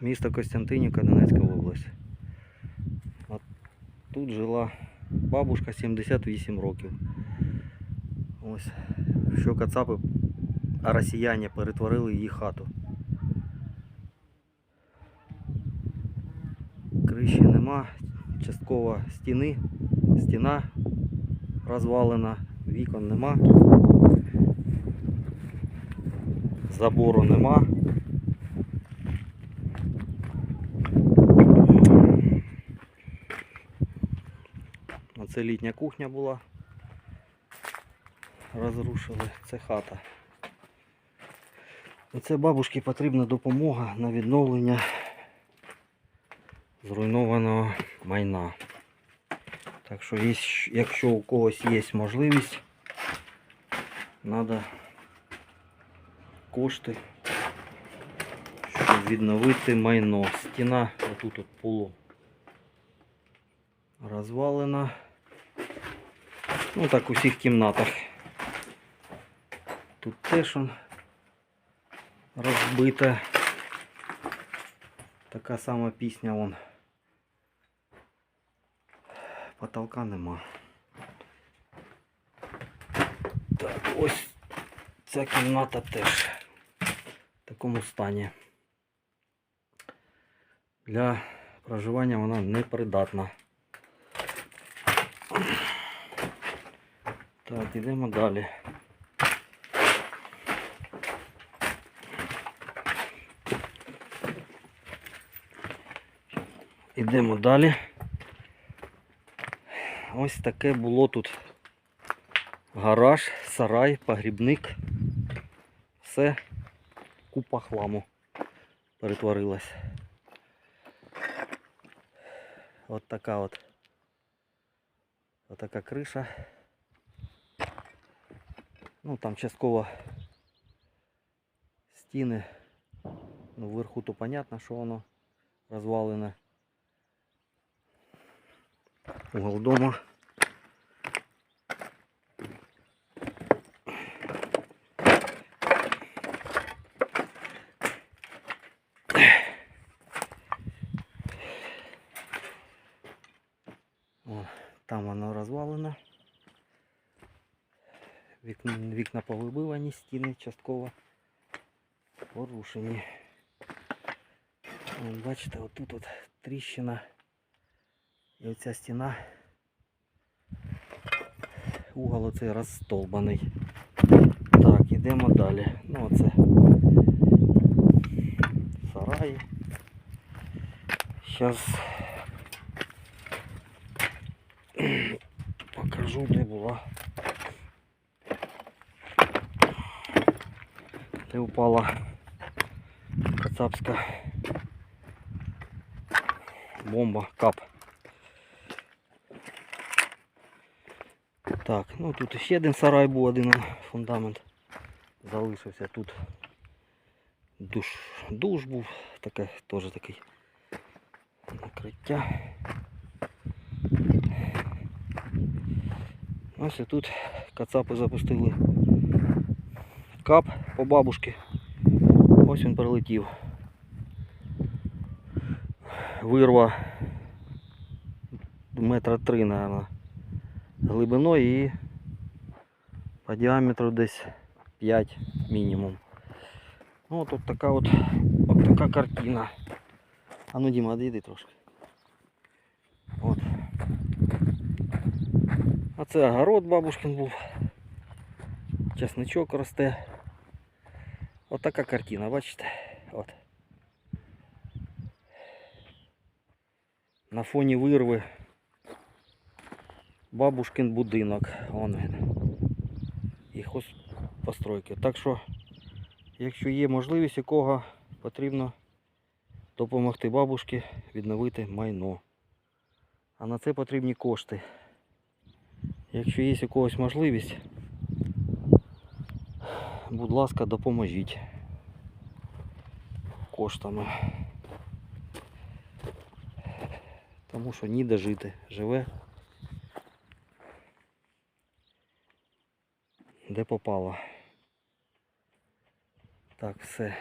місто Костянтинівка, Донецька область. От тут жила бабушка 78 років. Ось, що кацапи, а росіяни перетворили її хату. Криші нема, частково стіни, стіна розвалена, вікон нема. Забору нема. Оце літня кухня була. Розрушили. Це хата. Оце бабушці потрібна допомога на відновлення зруйнованого майна. Так що, якщо у когось є можливість, треба кошти, щоб відновити майно. Стіна отут от полу розвалена. Ну так у всіх кімнатах. Тут теж он розбита. Така сама пісня вон. Потолка нема. Так, ось ця кімната теж в такому стані. Для проживання вона непридатна. Так, йдемо далі. Йдемо далі. Ось таке було тут гараж, сарай, погрібник. Все купа хламу перетворилась. От така от. От така криша. Ну там частково стіни. Ну вверху то понятно, що воно розвалене. Угол дома. Там воно розвалено. Вікна, вікна повибивані, стіни частково порушені. Бачите, отут от тріщина. І оця стіна. Угол оцей розстолбаний. Так, ідемо далі. Ну оце сараї. Зараз покажу, де була. Де упала кацапська бомба кап. Так, ну тут ще один сарай був, один фундамент залишився тут. Душ, душ був, таке, теж такий накриття. Ось і тут кацапи запустили кап по бабушки. Ось він прилетів. Вирва метра три, наверное, глибиною і по діаметру десь 5 мінімум. Ну тут така от, от така картина. А ну Діма, відійди трошки. От. А це огород бабушкин був. Часничок росте. От така картина, бачите? От. На фоні вирви бабушкин будинок. Вон він. І постройки. Так що, якщо є можливість, у кого потрібно допомогти бабушці відновити майно. А на це потрібні кошти. Якщо є у когось можливість, будь ласка, допоможіть коштами. Тому що ніде жити. Живе де попало. Так, все.